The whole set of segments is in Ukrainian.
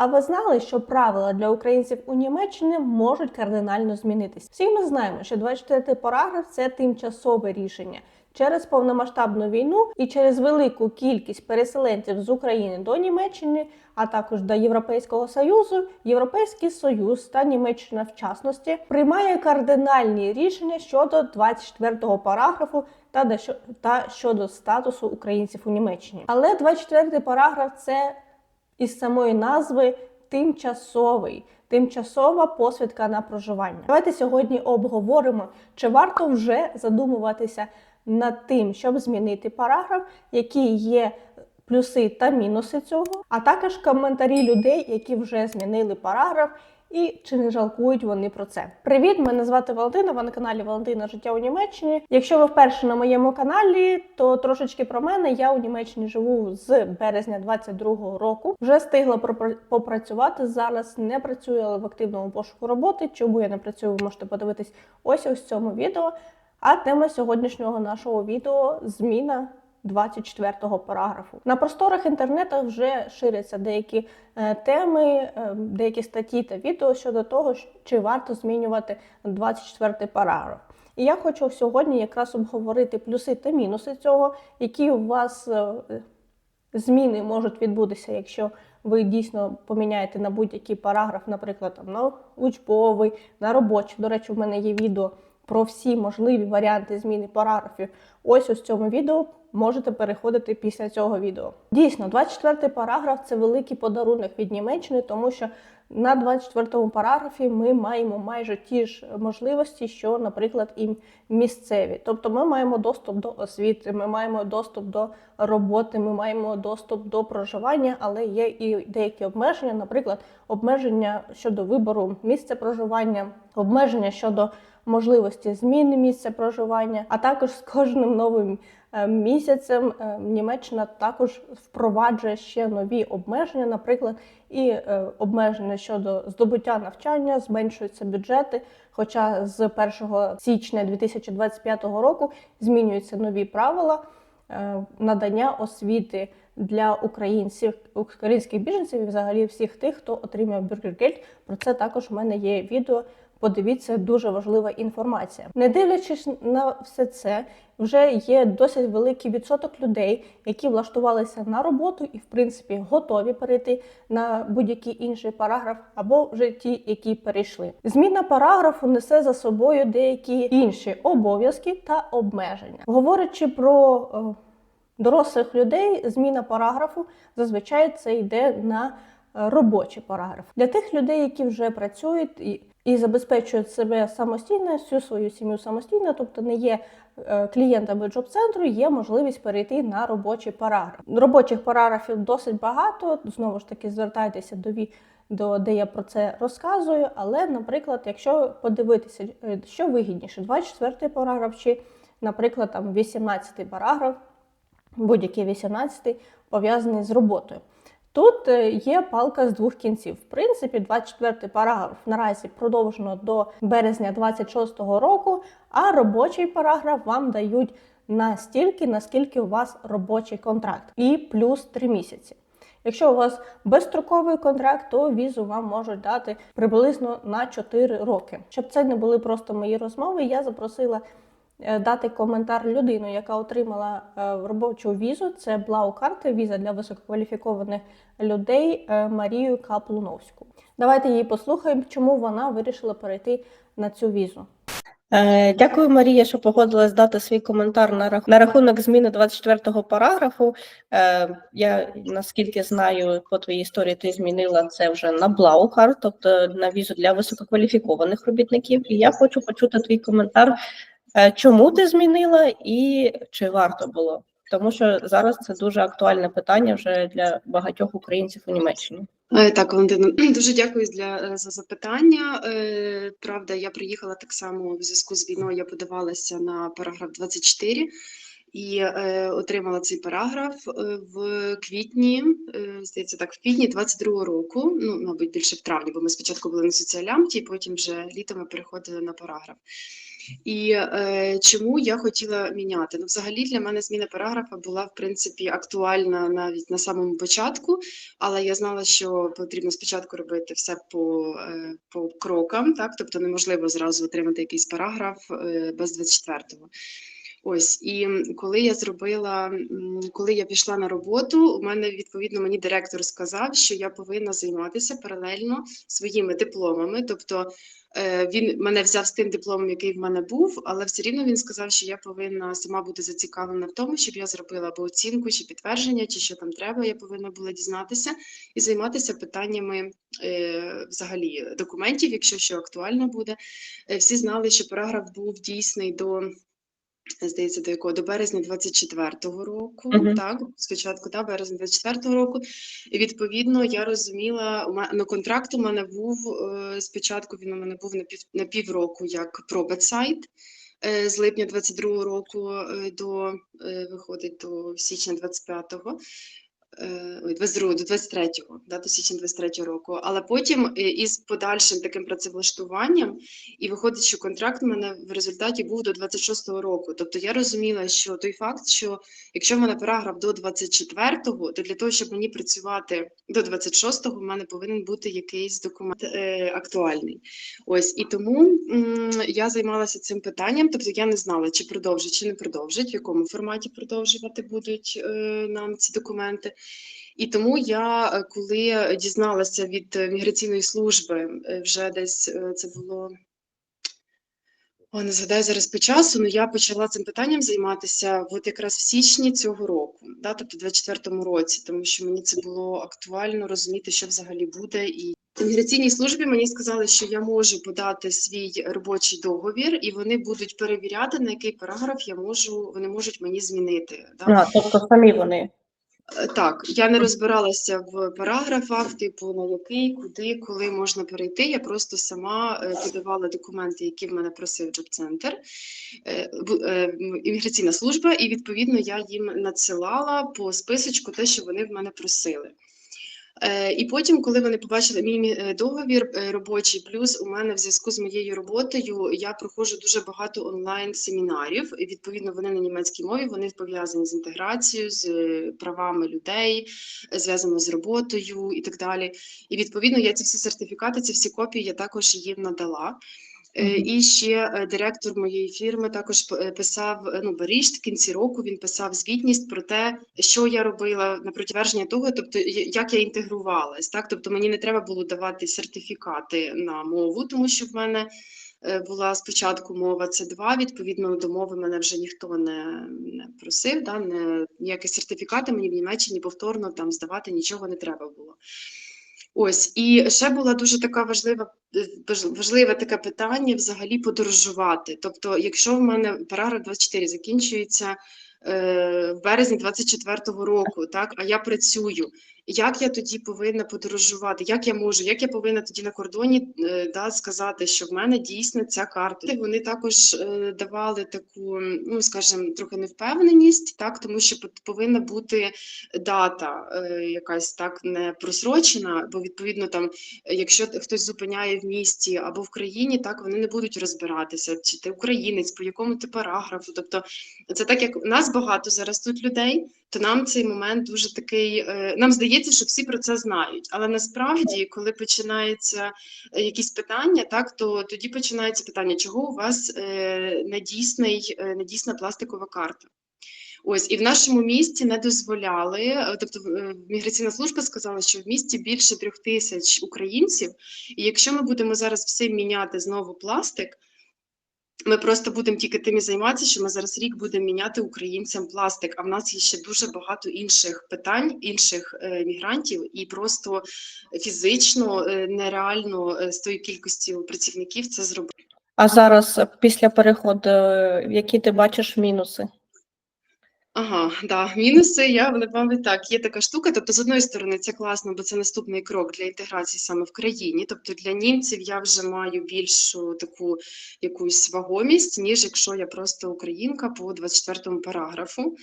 А ви знали, що правила для українців у Німеччині можуть кардинально змінитись? Всі ми знаємо, що 24 параграф це тимчасове рішення. Через повномасштабну війну і через велику кількість переселенців з України до Німеччини, а також до Європейського союзу, Європейський Союз та Німеччина в частності приймає кардинальні рішення щодо 24 параграфу та до- та щодо статусу українців у Німеччині. Але 24 параграф це із самої назви тимчасовий. Тимчасова посвідка на проживання. Давайте сьогодні обговоримо, чи варто вже задумуватися над тим, щоб змінити параграф, які є плюси та мінуси цього, а також коментарі людей, які вже змінили параграф. І чи не жалкують вони про це? Привіт, мене звати Валентина. Ви на каналі Валентина Життя у Німеччині. Якщо ви вперше на моєму каналі, то трошечки про мене. Я у Німеччині живу з березня 22-го року. Вже встигла попрацювати. Зараз не працюю, але в активному пошуку роботи. Чому я не працюю, ви можете подивитись ось ось в цьому відео. А тема сьогоднішнього нашого відео зміна 24-го параграфу. На просторах інтернету вже ширяться деякі е, теми, е, деякі статті та відео щодо того, чи варто змінювати 24-й параграф. І я хочу сьогодні якраз обговорити плюси та мінуси цього, які у вас е, зміни можуть відбутися, якщо ви дійсно поміняєте на будь-який параграф, наприклад, там, на учбовий, на робочий. До речі, в мене є відео про всі можливі варіанти зміни параграфів. Ось ось цьому відео можете переходити після цього відео. Дійсно, 24 параграф це великий подарунок від Німеччини, тому що на 24 параграфі ми маємо майже ті ж можливості, що, наприклад, і місцеві. Тобто ми маємо доступ до освіти, ми маємо доступ до роботи, ми маємо доступ до проживання, але є і деякі обмеження, наприклад, обмеження щодо вибору місця проживання, обмеження щодо можливості зміни місця проживання, а також з кожним новим місяцем е, Німеччина також впроваджує ще нові обмеження, наприклад, і е, обмеження щодо здобуття навчання, зменшуються бюджети. Хоча з 1 січня 2025 року змінюються нові правила е, надання освіти для українців, українських біженців і взагалі всіх тих, хто отримав бюргергельд. Про це також в мене є відео. Подивіться, дуже важлива інформація. Не дивлячись на все це, вже є досить великий відсоток людей, які влаштувалися на роботу і, в принципі, готові перейти на будь-який інший параграф, або вже ті, які перейшли. Зміна параграфу несе за собою деякі інші обов'язки та обмеження. Говорячи про е, дорослих людей, зміна параграфу зазвичай це йде на е, робочий параграф. Для тих людей, які вже працюють і, і забезпечують себе самостійно, всю свою сім'ю самостійно, тобто не є е, клієнтами джоб-центру, є можливість перейти на робочий параграф. Робочих параграфів досить багато. Знову ж таки, звертайтеся до ві- до де я про це розказую. Але, наприклад, якщо подивитися, е, що вигідніше, 24 параграф чи, наприклад, там 18 параграф, будь-який 18 пов'язаний з роботою. Тут е, є палка з двох кінців. В принципі, 24 параграф наразі продовжено до березня 26-го року, а робочий параграф вам дають настільки, наскільки у вас робочий контракт, і плюс 3 місяці. Якщо у вас безстроковий контракт, то візу вам можуть дати приблизно на 4 роки. Щоб це не були просто мої розмови, я запросила дати коментар людину, яка отримала е, робочу візу. Це Блау-карта, віза для висококваліфікованих людей е, Марію Каплуновську. Давайте її послухаємо, чому вона вирішила перейти на цю візу. Е, Дякую, Марія, що погодилась дати свій коментар на рах- на рахунок зміни 24-го параграфу. Е, Я наскільки знаю по твоїй історії, ти змінила це вже на Блаукар, тобто на візу для висококваліфікованих робітників. І я хочу почути твій коментар, е, чому ти змінила і чи варто було? Тому що зараз це дуже актуальне питання вже для багатьох українців у Німеччині. Е, Так, Валентина, дуже дякую для е, за запитання. Е, Правда, я приїхала так само в зв'язку з війною. Я подавалася на параграф 24 і е, отримала цей параграф е, в квітні, е, здається, так, в квітні 22 року. Ну, мабуть, більше в травні, бо ми спочатку були на соціалямті, потім вже літом ми переходили на параграф. І е, чому я хотіла міняти? Ну, взагалі для мене зміна параграфа була в принципі актуальна навіть на самому початку, але я знала, що потрібно спочатку робити все по, е, по крокам, так тобто неможливо зразу отримати якийсь параграф е, без 24-го. Ось і коли я зробила, коли я пішла на роботу, у мене відповідно мені директор сказав, що я повинна займатися паралельно своїми дипломами. Тобто він мене взяв з тим дипломом, який в мене був, але все рівно він сказав, що я повинна сама бути зацікавлена в тому, щоб я зробила або оцінку, чи підтвердження, чи що там треба. Я повинна була дізнатися і займатися питаннями е, взагалі документів, якщо що актуально буде. Е, всі знали, що параграф був дійсний до здається, до якого до березня 24-го року. Мгм. Так, спочатку, да, березня 24-го року. І відповідно я розуміла, мене ну, контракт у мене був е, спочатку. Він у мене був на пів на півроку як пробет-сайт. е, З липня 22-го року е, до виходить до січня 25-го. Е, Ой, 22 до 23-го, да, до січня 23-го року. Але потім е, із подальшим таким працевлаштуванням і виходить, що контракт у мене в результаті був до 26-го року. Тобто я розуміла, що той факт, що якщо в мене параграф до 24-го, то для того, щоб мені працювати до 26-го, в мене повинен бути якийсь документ е, актуальний. Ось і тому м, я займалася цим питанням. Тобто я не знала, чи продовжить, чи не продовжить, в якому форматі продовжувати будуть е, нам ці документи. І тому я, е, коли дізналася від е, міграційної служби, е, вже десь це було. Не згадаю зараз по часу, але я почала цим питанням займатися от якраз в січні цього року, да, тобто в 24-му році, тому що мені це було актуально розуміти, що взагалі буде. І в міграційній службі мені сказали, що я можу подати свій робочий договір, і вони будуть перевіряти, на який параграф я можу, вони можуть мені змінити. Да? А, тобто самі вони. Так, я не розбиралася в параграфах, типу на який, куди, коли можна перейти. Я просто сама е, подавала документи, які в мене просив джоб-центр, е, е, імміграційна служба, і відповідно я їм надсилала по списочку те, що вони в мене просили. Е, І потім, коли вони побачили мій е, договір е, робочий, плюс у мене в зв'язку з моєю роботою я проходжу дуже багато онлайн семінарів. І відповідно вони на німецькій мові вони пов'язані з інтеграцією, з правами людей, зв'язано з роботою і так далі. І відповідно я ці всі сертифікати, ці всі копії я також їм надала. Е. І ще е, директор моєї фірми також е, писав ну Баріж в кінці року. Він писав звітність про те, що я робила на протвердження того, тобто як я інтегрувалась. Так, тобто мені не треба було давати сертифікати на мову, тому що в мене була спочатку мова С2, відповідно до мови мене вже ніхто не, не просив. Да, не, ніякі сертифікати мені в Німеччині повторно там здавати нічого не треба було. Ось і ще була дуже така важлива е, важливе таке питання взагалі подорожувати. Тобто, якщо в мене параграф 24 закінчується е, в березні 24-го року, так а я працюю. Як я тоді повинна подорожувати? Як я можу? Як я повинна тоді на кордоні е, да, сказати, що в мене дійсно ця карта? Вони також е, давали таку, ну скажімо, трохи невпевненість, так тому що повинна бути дата е, якась так не просрочена, бо відповідно там, якщо хтось зупиняє в місті або в країні, так вони не будуть розбиратися, чи ти українець, по якому ти параграфу. Тобто, це так як нас багато зараз тут людей, то нам цей момент дуже такий. е, Нам здається, що всі про це знають, але насправді, коли починається е, якісь питання, так то тоді починається питання, чого у вас е, недійсний, недійсна пластикова карта. Ось і в нашому місті не дозволяли. Тобто, міграційна служба сказала, що в місті більше трьох тисяч українців, і якщо ми будемо зараз всім міняти знову пластик. Ми просто будемо тільки тим і займатися, що ми зараз рік будемо міняти українцям пластик. А в нас є ще дуже багато інших питань, інших е, мігрантів, і просто фізично е, нереально е, з тою кількістю працівників це зробити. А зараз після переходу, які ти бачиш мінуси? Ага, да, мінуси. Я мабуть, так. Є така штука. Тобто, з одної сторони, це класно, бо це наступний крок для інтеграції саме в країні. Тобто для німців я вже маю більшу таку якусь вагомість, ніж якщо я просто українка по 24 параграфу.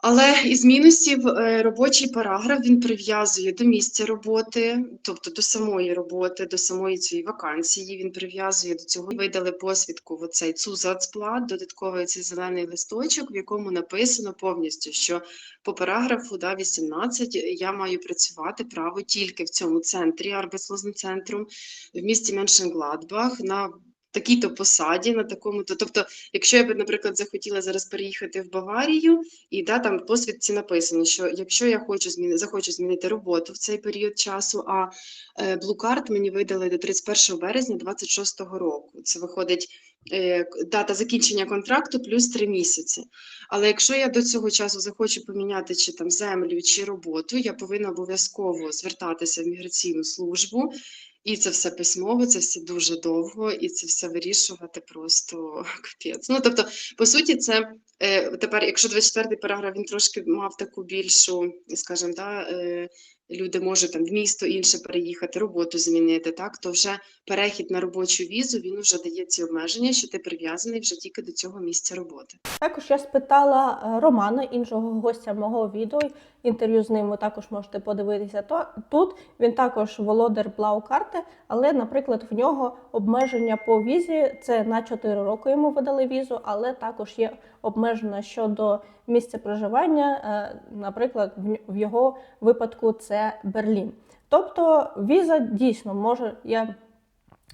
Але із мінусів е, робочий параграф він прив'язує до місця роботи, тобто до самої роботи, до самої цієї вакансії. Він прив'язує до цього. Видали посвідку в оцей цузацплат, додатковий цей зелений листочок, в якому написано повністю, що по параграфу да, 18 я маю працювати право тільки в цьому центрі Arbeitslosenцентрум, в місті Меншенгладбах на такій-то посаді, на такому-то. Тобто, якщо я би, наприклад, захотіла зараз переїхати в Баварію, і да, там посвідці написано, що якщо я хочу зміни, захочу змінити роботу в цей період часу, а е, Card мені видали до 31 березня 26-го року. Це виходить е, дата закінчення контракту плюс 3 місяці. Але якщо я до цього часу захочу поміняти чи там землю, чи роботу, я повинна обов'язково звертатися в міграційну службу. І це все письмово, це все дуже довго, і це все вирішувати просто капець. Ну тобто, по суті, це е, тепер, якщо 24-й параграф він трошки мав таку більшу, скажімо, да, е, люди можуть там в місто інше переїхати, роботу змінити, так то вже перехід на робочу візу він вже дає ці обмеження, що ти прив'язаний вже тільки до цього місця роботи. Також я спитала е, Романа, іншого гостя мого відео. Інтерв'ю з ним ви також можете подивитися. То тут він також володар Блау-карти, але, наприклад, в нього обмеження по візі це на 4 роки йому видали візу, але також є обмеження щодо місця проживання. е, Наприклад, в його випадку це Берлін. Тобто віза дійсно може я.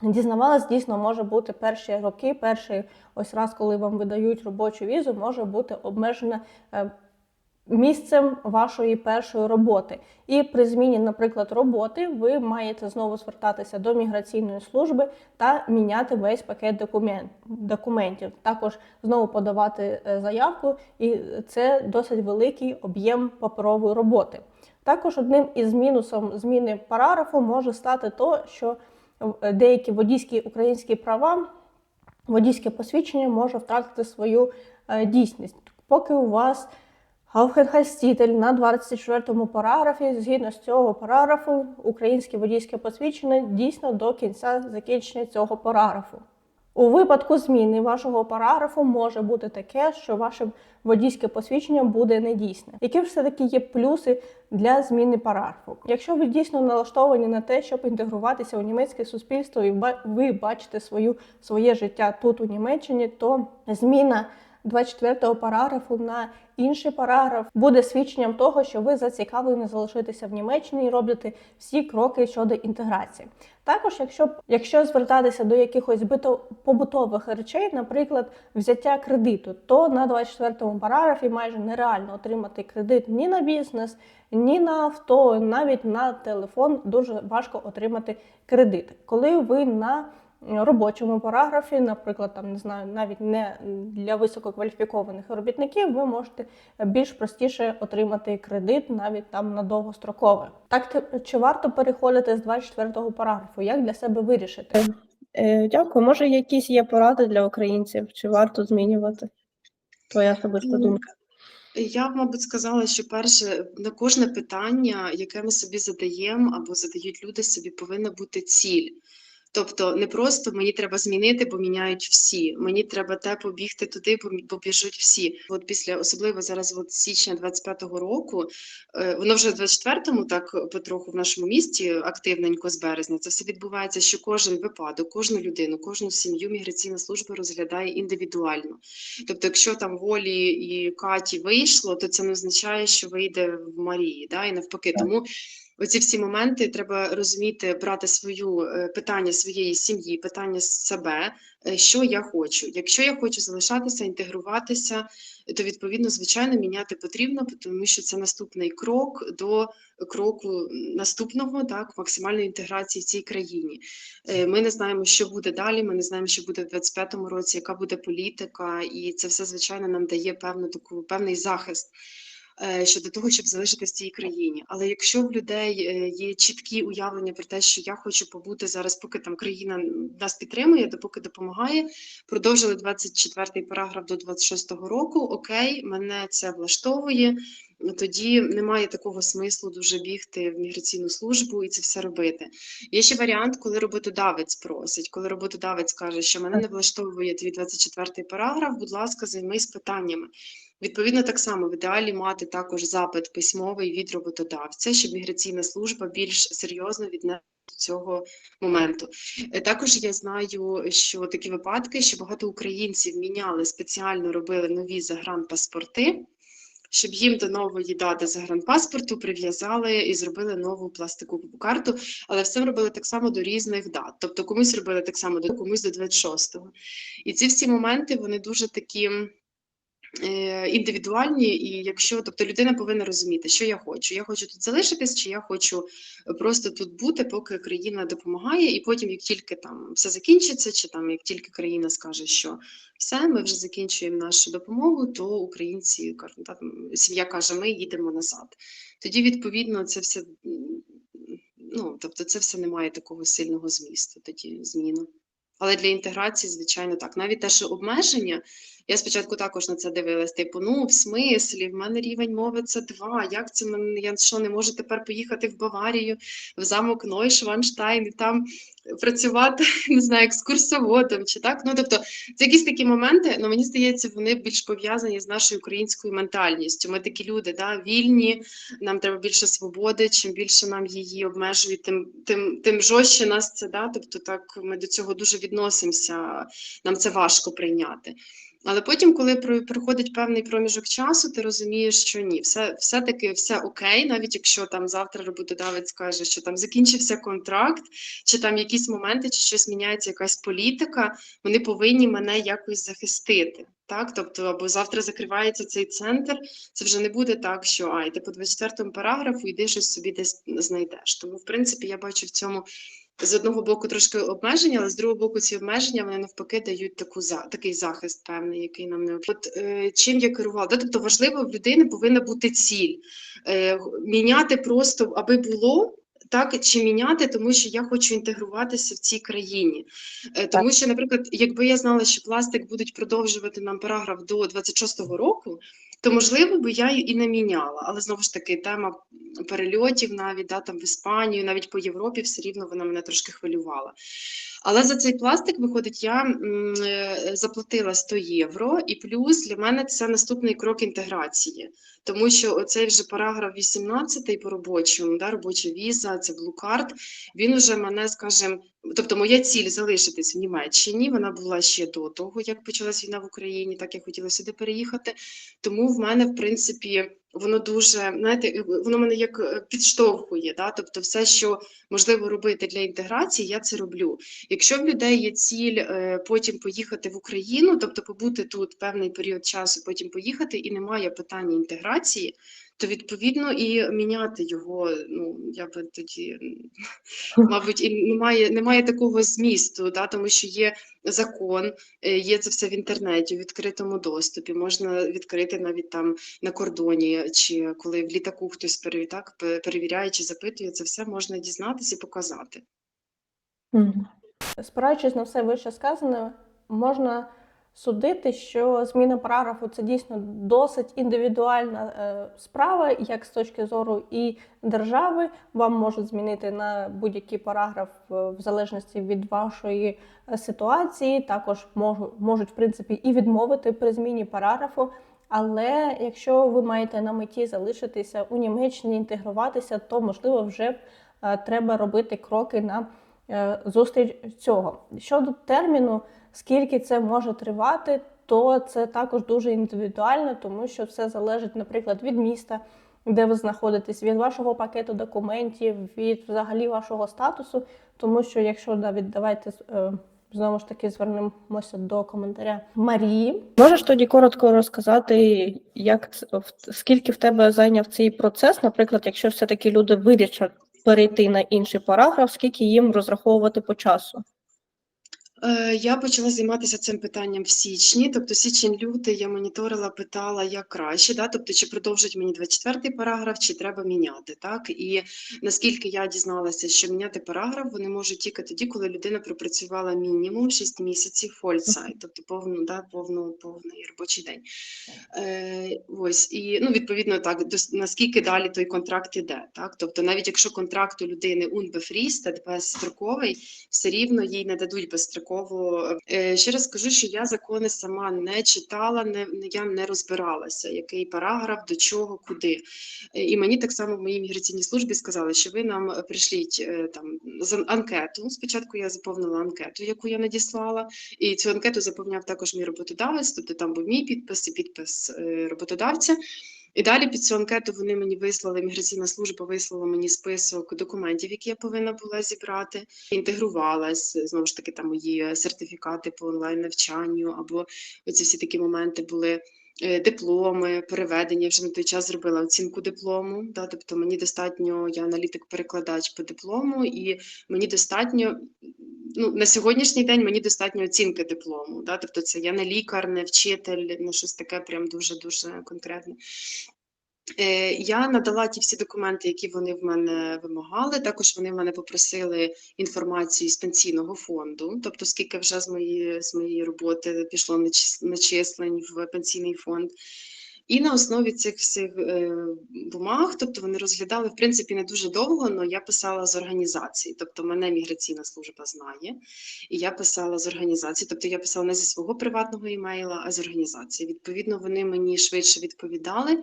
Дізнавалась, дійсно може бути перші роки, перший ось раз, коли вам видають робочу візу, може бути обмежена е, місцем вашої першої роботи. І при зміні, наприклад, роботи, ви маєте знову звертатися до міграційної служби та міняти весь пакет документ, документів. Також знову подавати е, заявку, і це досить великий об'єм паперової роботи. Також одним із мінусом зміни параграфу може стати то, що е, деякі водійські українські права, водійське посвідчення може втратити свою е, дійсність. Поки у вас Aufenthaltstitel на 24-му параграфі, згідно з цього параграфу, українське водійське посвідчення дійсно до кінця закінчення цього параграфу. У випадку зміни вашого параграфу може бути таке, що ваше водійське посвідчення буде недійсне. Які ж все-таки є плюси для зміни параграфу? Якщо ви дійсно налаштовані на те, щоб інтегруватися у німецьке суспільство, і ви бачите свою, своє життя тут у Німеччині, то зміна 24 параграфу на інший параграф буде свідченням того, що ви зацікавлені залишитися в Німеччині і робити всі кроки щодо інтеграції. Також, якщо якщо звертатися до якихось бито- побутових речей, наприклад, взяття кредиту, то на 24-му параграфі майже нереально отримати кредит ні на бізнес, ні на авто, навіть на телефон дуже важко отримати кредит. Коли ви на робочому параграфі, наприклад, там не знаю, навіть не для висококваліфікованих робітників, ви можете більш простіше отримати кредит навіть там на довгострокове. Так чи варто переходити з 24 параграфу? Як для себе вирішити? Е, Дякую. Може, якісь є поради для українців, чи варто змінювати? Твоя особиста Ну, думка. Я б, мабуть, сказала, що перше на кожне питання, яке ми собі задаємо або задають люди собі, повинна бути ціль. Тобто не просто мені треба змінити, бо міняють всі. Мені треба те побігти туди, бо, біжуть всі. От після особливо зараз, от січня 25-го року, е, воно вже в 24-му так потроху в нашому місті активненько з березня. Це все відбувається, що кожен випадок, кожну людину, кожну сім'ю міграційна служба розглядає індивідуально. Тобто, якщо там волі і Каті вийшло, то це не означає, що вийде в Марії, да, і навпаки. Тому оці всі моменти треба розуміти, брати свою е, питання своєї сім'ї, питання себе, е, що я хочу. Якщо я хочу залишатися, інтегруватися, то відповідно, звичайно, міняти потрібно, тому що це наступний крок до кроку наступного, так, максимальної інтеграції в цій країні. Е, Ми не знаємо, що буде далі. Ми не знаємо, що буде в 25-му році, яка буде політика, і це все звичайно нам дає певну таку певний захист. Е, Щодо того, щоб залишитися в цій країні, але якщо в людей е, є чіткі уявлення про те, що я хочу побути зараз, поки там країна нас підтримує, допоки допомагає, продовжили 24-й параграф до 26-го року. Окей, мене це влаштовує. Тоді немає такого смислу дуже бігти в міграційну службу і це все робити. Є ще варіант, коли роботодавець просить, коли роботодавець каже, що мене не влаштовує твій 24-й параграф, будь ласка, займись питаннями. Відповідно, так само в ідеалі мати також запит письмовий від роботодавця, щоб міграційна служба більш серйозно віднесла до цього моменту. Е, Також я знаю, що такі випадки, що багато українців міняли спеціально робили нові загранпаспорти, щоб їм до нової дати загранпаспорту прив'язали і зробили нову пластикову карту, але все робили так само до різних дат. Тобто комусь робили так само до комусь до 26-го. І ці всі моменти вони дуже такі індивідуальні, і якщо тобто людина повинна розуміти, що я хочу. Я хочу тут залишитись, чи я хочу просто тут бути, поки країна допомагає, і потім, як тільки там все закінчиться, чи там як тільки країна скаже, що все, ми вже закінчуємо нашу допомогу, то українці там, сім'я каже, ми їдемо назад. Тоді, відповідно, це все. Ну, тобто, це все не має такого сильного змісту, тоді зміна. Але для інтеграції, звичайно, так. Навіть те, що обмеження, я спочатку також на це дивилась. Типу, ну в смислі, в мене рівень мови це два. Як це мене? Я що не можу тепер поїхати в Баварію, в замок Нойшванштайн і там працювати, не знаю, екскурсоводом чи так. Ну тобто, це якісь такі моменти, ну мені здається, вони більш пов'язані з нашою українською ментальністю. Ми такі люди, да, вільні, нам треба більше свободи. Чим більше нам її обмежують, тим тим, тим жорстче нас це да. Тобто, так ми до цього дуже відносимося. Нам це важко прийняти. Але потім, коли проходить певний проміжок часу, ти розумієш, що ні, все, все-таки все окей, навіть якщо там завтра роботодавець каже, що там закінчився контракт, чи там якісь моменти, чи щось міняється, якась політика, вони повинні мене якось захистити. Так, тобто, або завтра закривається цей центр, це вже не буде так, що ай, ти по 24 параграфу йди щось собі десь знайдеш. Тому, в принципі, я бачу в цьому з одного боку трошки обмеження, але з другого боку, ці обмеження вони навпаки дають таку за такий захист певний, який нам необхідний. От е, чим я керувала? Да, Тобто важливо в людини повинна бути ціль. Е, міняти просто, аби було. Так, чи міняти, тому що я хочу інтегруватися в цій країні. Е, Тому що, наприклад, якби я знала, що пластик будуть продовжувати нам параграф до 26-го року, то можливо би я і не міняла. Але знову ж таки, тема перельотів навіть да, там в Іспанію, навіть по Європі, все рівно вона мене трошки хвилювала. Але за цей пластик, виходить, я е, заплатила 100 євро, і плюс для мене це наступний крок інтеграції. Тому що оцей вже параграф 18 по робочому, да, робоча віза, це блукарт, він уже мене, скажімо, тобто моя ціль залишитись в Німеччині, вона була ще до того, як почалась війна в Україні, так я хотіла сюди переїхати. Тому в мене, в принципі, воно дуже, знаєте, воно мене як е, підштовхує. Да? Тобто, все, що можливо робити для інтеграції, я це роблю. Якщо в людей є ціль е, потім поїхати в Україну, тобто побути тут певний період часу, потім поїхати, і немає питання інтеграції, то відповідно і міняти його, ну я би тоді, мабуть, і немає, немає такого змісту, да, тому що є закон, е, є це все в інтернеті, в відкритому доступі. Можна відкрити навіть там на кордоні, чи коли в літаку хтось так, перевіряє чи запитує, це все можна дізнатися і показати. Спираючись на все вище сказане, можна судити, що зміна параграфу це дійсно досить індивідуальна е, справа, як з точки зору і держави вам можуть змінити на будь-який параграф е, в залежності від вашої е, ситуації. Також можу- можуть, в принципі, і відмовити при зміні параграфу. Але якщо ви маєте на меті залишитися у Німеччині, інтегруватися, то можливо вже треба робити кроки на зустріч цього. Щодо терміну, скільки це може тривати, то це також дуже індивідуально, тому що все залежить, наприклад, від міста, де ви знаходитесь, від вашого пакету документів, від взагалі вашого статусу. Тому що, якщо навіть давайте е, знову ж таки звернемося до коментаря Марії. Можеш тоді коротко розказати, як скільки в тебе зайняв цей процес? Наприклад, якщо все-таки люди вирішать перейти на інший параграф, скільки їм розраховувати по часу? Е, Я почала займатися цим питанням в січні, тобто січень-лютий я моніторила, питала, як краще, да? тобто чи продовжить мені 24-й параграф, чи треба міняти. Так? І наскільки я дізналася, що міняти параграф вони можуть тільки тоді, коли людина пропрацювала мінімум 6 місяців фольцайт, тобто повну, да, повну, повний робочий день. Е, ось, і ну, відповідно так, дос- наскільки далі той контракт іде. Так? Тобто, навіть якщо контракт у людини unbefristed, безстроковий, все рівно їй не дадуть безстроковий додатково. Е, Ще раз скажу, що я закони сама не читала, не я не розбиралася, який параграф, до чого, куди. Е, І мені так само в моїй міграційній службі сказали, що ви нам прийшліть е, там анкету. Спочатку я заповнила анкету, яку я надіслала, і цю анкету заповняв також мій роботодавець, тобто там був мій підпис і підпис роботодавця. І далі під цю анкету вони мені вислали, міграційна служба вислала мені список документів, які я повинна була зібрати. Інтегрувалась знову ж таки там мої сертифікати по онлайн навчанню, або оці всі такі моменти були. Е, Дипломи, переведення, вже на той час зробила оцінку диплому. Да, тобто мені достатньо, я аналітик-перекладач по диплому, і мені достатньо ну, на сьогоднішній день мені достатньо оцінки диплому. Да, тобто це я не лікар, не вчитель, не щось таке прям дуже-дуже конкретне. Е, Я надала ті всі документи, які вони в мене вимагали. Також вони в мене попросили інформацію з пенсійного фонду, тобто скільки вже з моєї, з моєї роботи пішло начис- начислень в пенсійний фонд. І на основі цих всіх е, бумаг, тобто вони розглядали в принципі не дуже довго, але я писала з організації. Тобто мене міграційна служба знає, і я писала з організації. Тобто я писала не зі свого приватного імейла, а з організації. Відповідно, вони мені швидше відповідали.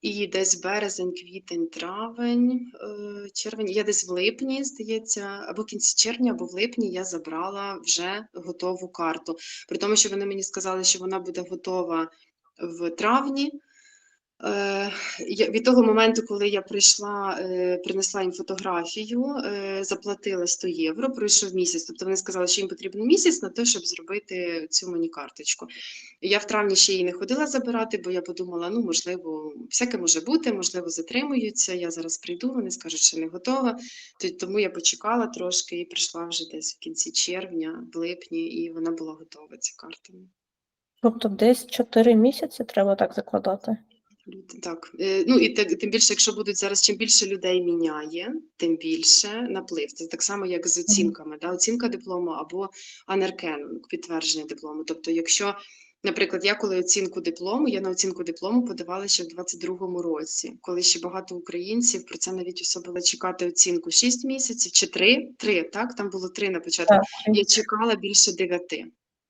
І десь березень, квітень, травень, е, червень, я десь в липні, здається, або кінці червня, або в липні я забрала вже готову карту. При тому, що вони мені сказали, що вона буде готова в травні. Е, Від того моменту, коли я прийшла, е, принесла їм фотографію, е, заплатила 100 євро, пройшов місяць. Тобто вони сказали, що їм потрібен місяць на те, щоб зробити цю мені карточку. Я в травні ще її не ходила забирати, бо я подумала, ну можливо, всяке може бути, можливо, затримуються. Я зараз прийду, вони скажуть, що не готова. Тому я почекала трошки і прийшла вже десь в кінці червня, в липні, і вона була готова, ця карта. Тобто десь 4 місяці треба так закладати. Так, е, ну і так, тим більше, якщо будуть зараз, чим більше людей міняє, тим більше наплив. Це так само, як з оцінками, да? оцінка диплому або анеркен, підтвердження диплому. Тобто, якщо, наприклад, я коли оцінку диплому, я на оцінку диплому подавала ще в 22-му році, коли ще багато українців про це навіть особливо чекати оцінку 6 місяців чи 3, 3, так? Там було 3 на початку. Я чекала більше 9.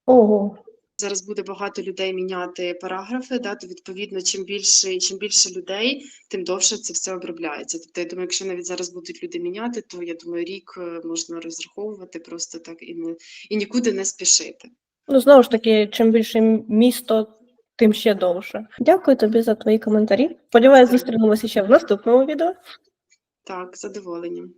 Ого. Зараз буде багато людей міняти параграфи, да, то відповідно, чим більше, чим більше людей, тим довше це все обробляється. Тобто, я думаю, якщо навіть зараз будуть люди міняти, то я думаю, рік е, можна розраховувати просто так і не і нікуди не спішити. Ну, знову ж таки, чим більше місто, тим ще довше. Дякую тобі за твої коментарі. Сподіваюсь, зустрінемося ще в наступному відео. Так, задоволенням.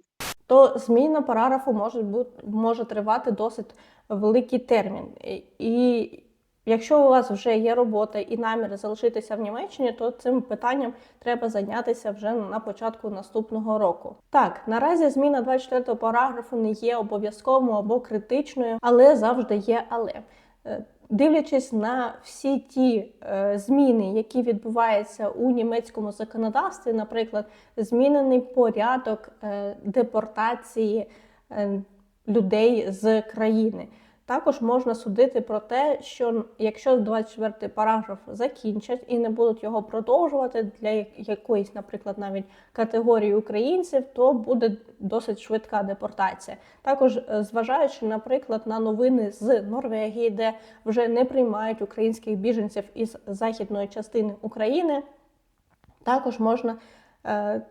то зміна параграфу може бути може тривати досить великий термін. І- І якщо у вас вже є робота і намір залишитися в Німеччині, то цим питанням треба зайнятися вже на початку наступного року. Так, наразі зміна 24 параграфу не є обов'язковою або критичною, але завжди є але. Е, Дивлячись на всі ті е, зміни, які відбуваються у німецькому законодавстві, наприклад, змінений порядок е, депортації е, людей з країни. Також можна судити про те, що якщо 24 параграф закінчать і не будуть його продовжувати для якоїсь, наприклад, навіть категорії українців, то буде досить швидка депортація. Також е, зважаючи, наприклад, на новини з Норвегії, де вже не приймають українських біженців із західної частини України, також можна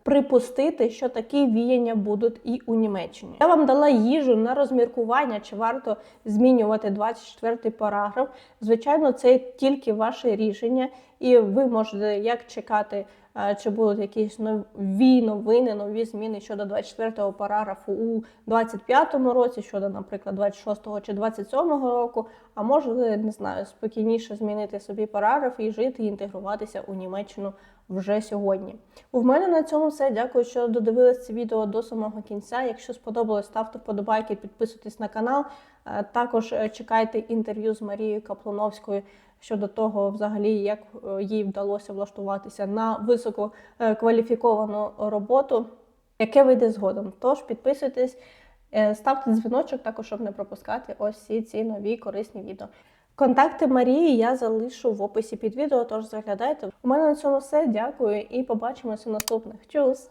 припустити, що такі віяння будуть і у Німеччині. Я вам дала їжу на розміркування, чи варто змінювати 24 параграф. Звичайно, це тільки ваше рішення, і ви можете як чекати, е, чи будуть якісь нові новини, нові зміни щодо 24-го параграфу у 25-му році, щодо, наприклад, 26-го чи 27-го року. А може, не знаю, спокійніше змінити собі параграф і жити і інтегруватися у Німеччину вже сьогодні. У мене на цьому все. Дякую, що додивились це відео до самого кінця. Якщо сподобалось, ставте вподобайки, підписуйтесь на канал. Е, Також е, чекайте інтерв'ю з Марією Каплуновською щодо того, взагалі, як е, їй вдалося влаштуватися на висококваліфіковану роботу, яке вийде згодом. Тож підписуйтесь, е, ставте дзвіночок, також щоб не пропускати ось всі ці нові корисні відео. Контакти Марії я залишу в описі під відео, тож заглядайте. У мене на цьому все. Дякую і побачимося в наступних. Чус!